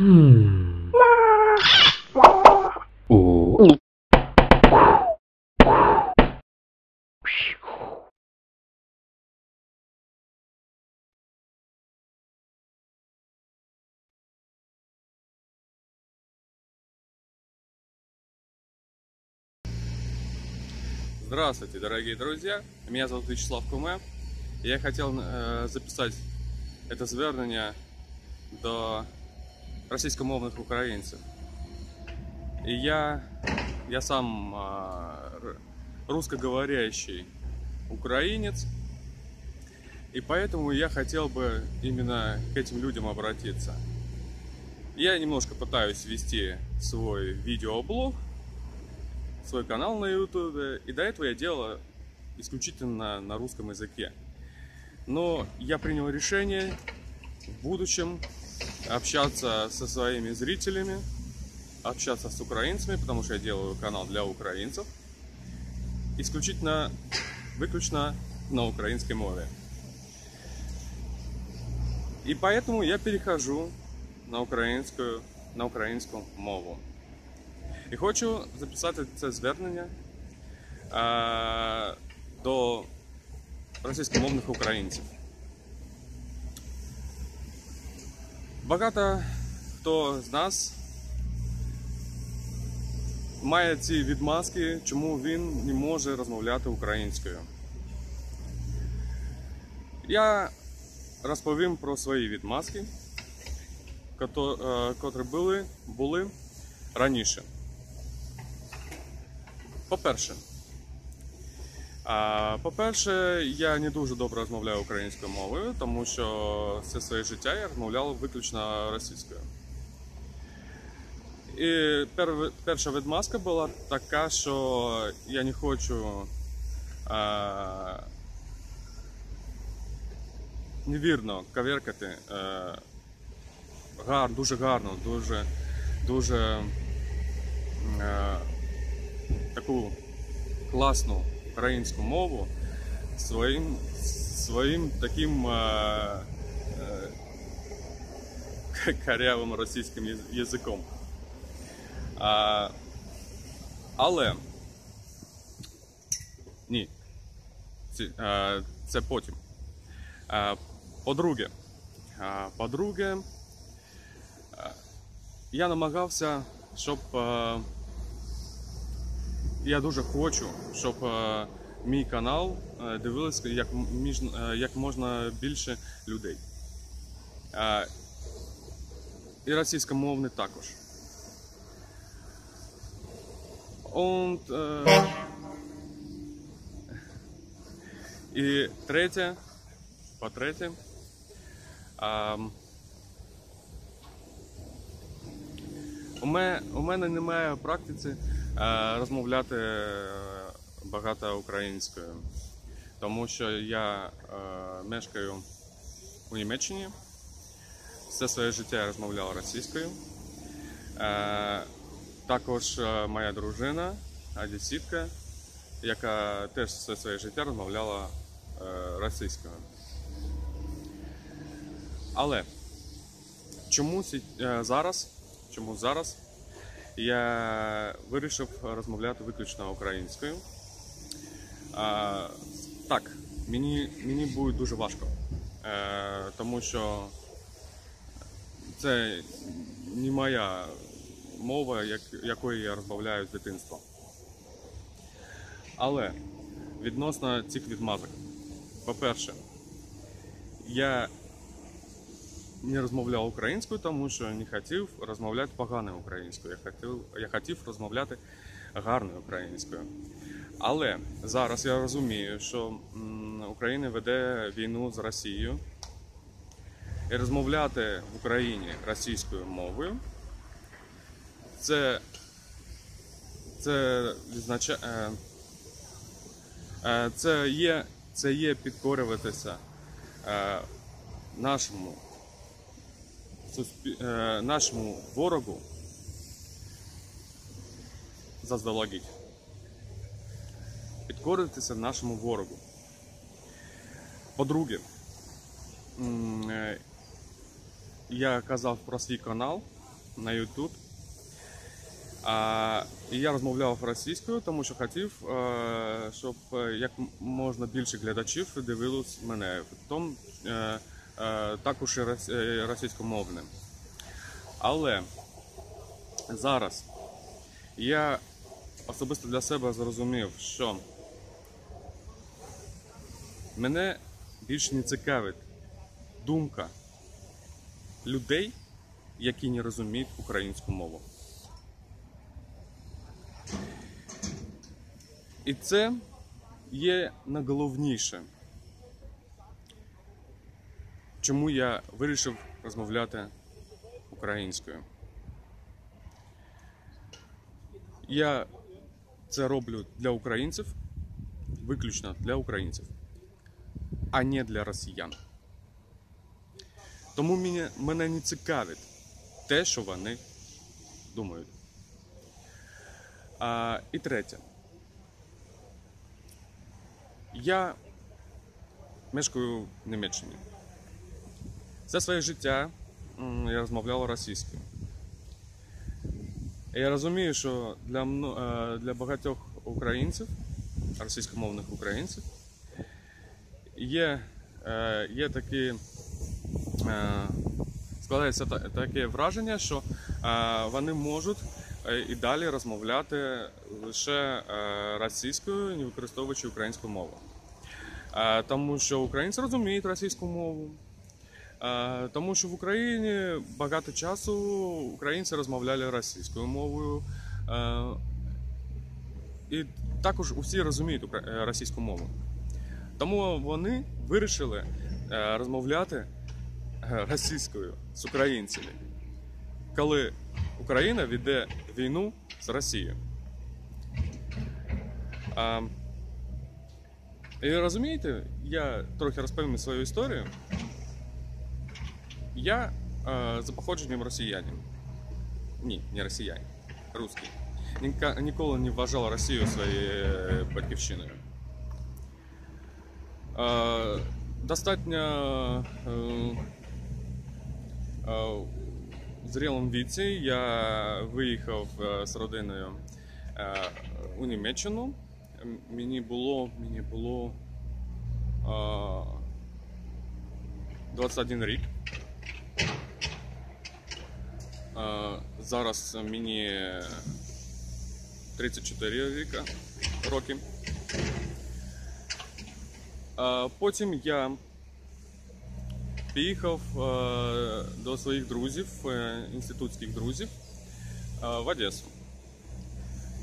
О. Здравствуйте, дорогие друзья! Меня зовут Вячеслав Куме. Я хотел е, записати це звернення до російськомовних українців. И я, я сам а, р- русскоговорящий украинец, и поэтому я хотел бы именно к этим людям обратиться. Я немножко пытаюсь вести свой видеоблог, свой канал на YouTube, и до этого я делал исключительно на русском языке. Но я принял решение в будущем общаться со своими зрителями, общаться с украинцами, потому что я делаю канал для украинцев, исключительно, выключно на украинской мове. И поэтому я перехожу на українську, на українську мову. І хочу записати це звернення е, до російськомовних українців. Багато хто з нас має ці відмазки, чому він не може розмовляти українською. Я розповім про свої відмазки, е, котрі були, були раніше. По-перше, по-перше, я не дуже добре розмовляю українською мовою, тому що все своє життя я розмовляв виключно російською. І перша відмазка була така, що я не хочу а, невірно коверкати е, гар, дуже гарно, дуже, дуже е, таку класну українську мову своїм, своїм таким е, е, карявим російським яз- язиком. А, але ні, ці, е, це потім. Е, по-друге, е, по-друге, е, я намагався, щоб. е, я дуже хочу, щоб е, мій канал е, дивились як, між, е, як можна більше людей. І російськомовний також. Und, е, і третє, по-третє, ем, У мене, немає практиці розмовляти е, багато українською, тому що я е, мешкаю у Німеччині. Все своє життя я розмовляв російською. Е, також е, моя дружина, одеситка, яка теж все своє життя розмовляла е, російською. Але чому е, зараз? Чому зараз я вирішив розмовляти виключно українською. А, так, мені, мені буде дуже важко, е, тому що це не моя мова, як, якою я розмовляю з дитинства. Але відносно цих відмазок, по-перше, я не розмовляв українською, тому що не хотів розмовляти поганою українською. Я хотів, я хотів розмовляти гарною українською. Але зараз я розумію, що Україна веде війну з Росією. І розмовляти в Україні російською мовою це, це, відзнача, е, е, це, є, це є підкорюватися е, нашому нашому ворогу заздалегідь. Підкоритися нашому ворогу. По-друге, е, я казав про свій канал, на YouTube. А, і я розмовляв російською, тому що хотів, е, щоб е, як можна більше глядачів дивились мене, тому е, е, також і е, російськомовним. Але зараз я особисто для себе зрозумів, що мене більше не цікавить думка людей, які не розуміють українську мову. І це є найголовніше, чому я вирішив розмовляти українською. Я це роблю для українців, виключно для українців, а не для росіян. Тому мене, мене не цікавить те, що вони думають. А, і третє. Я мешкаю в Німеччині. Все своє життя я розмовляв російською. Я розумію, що для, е, для багатьох українців, російськомовних українців, є, е, є такі, е, складається таке враження, що вони можуть і далі розмовляти лише російською, не використовуючи українську мову. Тому що українці розуміють російську мову. Тому що в Україні багато часу українці розмовляли російською мовою. І також усі розуміють е, російську мову. Тому вони вирішили е, розмовляти е, російською з українцями, коли Україна веде війну з Росією. І розумієте, я трохи розповім свою історію. Я е, за походженням росіянин. Ні, не росіянин, русський. Ніка- Ніколи не вважав Росію своєю е, батьківщиною. Е, достатньо е, в зрілому віці я виїхав з родиною у Німеччину. Мені було, мені було е, 21 рік. Е, Зараз мені 34 ріка, роки. Потім я поїхав е, до своїх друзів, е, інститутських друзів в Одесу.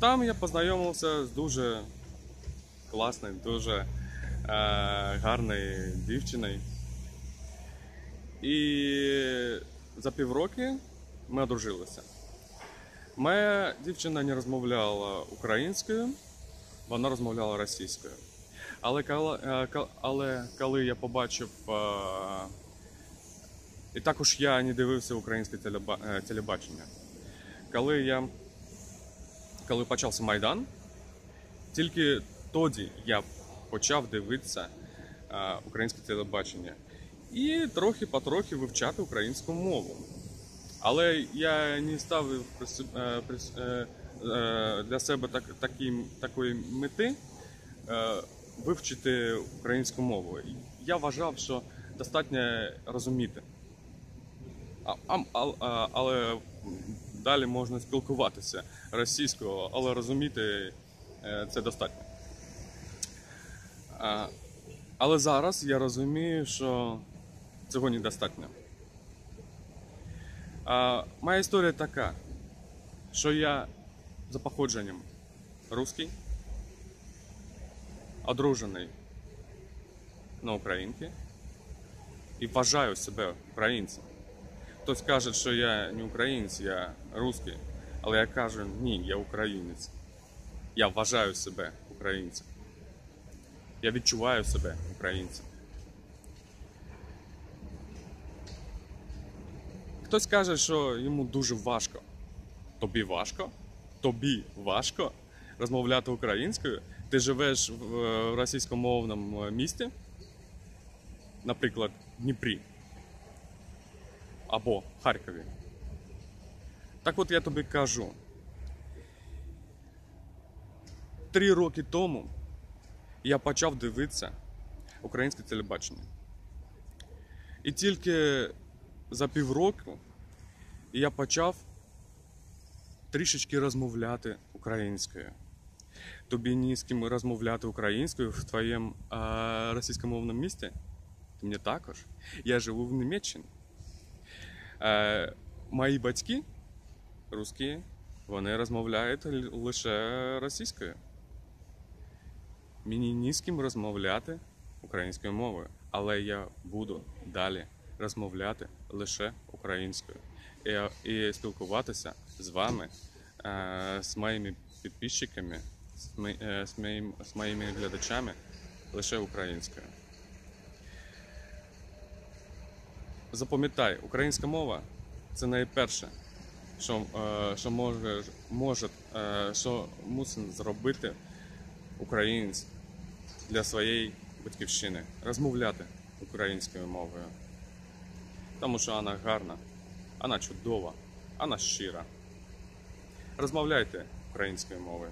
Там я познайомився з дуже класною, дуже е, гарною дівчиною. І за півроки ми одружилися. Моя дівчина не розмовляла українською, вона розмовляла російською. Але коли, е, але коли я побачив, е, і також я не дивився українське е, телебачення. Коли я коли почався Майдан, тільки тоді я почав дивитися українське телебачення і трохи потрохи вивчати українську мову. Але я не ставив е, е, е, для себе так, такі, такої мети вивчити українську мову. Я вважав, що достатньо розуміти. А, а, але далі можна спілкуватися російською, але розуміти це достатньо. Але зараз я розумію, що цього недостатньо. А, моя історія така, що я за походженням русський, одружений на українки і вважаю себе українцем. Хтось каже, що я не українець, я русський, але я кажу, ні, я українець. Я вважаю себе українцем. Я відчуваю себе українцем. Хтось каже, що йому дуже важко. Тобі важко? Тобі важко розмовляти українською? Ти живеш в е, російськомовному місті, наприклад, Дніпрі або Харкові. Так от я тобі кажу. Три роки тому я почав дивитися українське телебачення. І тільки за півроку я почав трішечки розмовляти українською. Тобі ні з ким розмовляти українською в твоєму а, російськомовному місті? Ти мені також. Я живу в Німеччині. Е, мої батьки русські, вони розмовляють лише російською. Мені ні з ким розмовляти українською мовою, але я буду далі розмовляти лише українською і, і спілкуватися з вами, е, з моїми підписчиками, е, з, моїм, з моїми глядачами лише українською. Запам'ятай, українська мова це найперше, що, е, що може, може що мусить зробити українець для своєї батьківщини. Розмовляти українською мовою. Тому що вона гарна, вона чудова, вона щира. Розмовляйте українською мовою.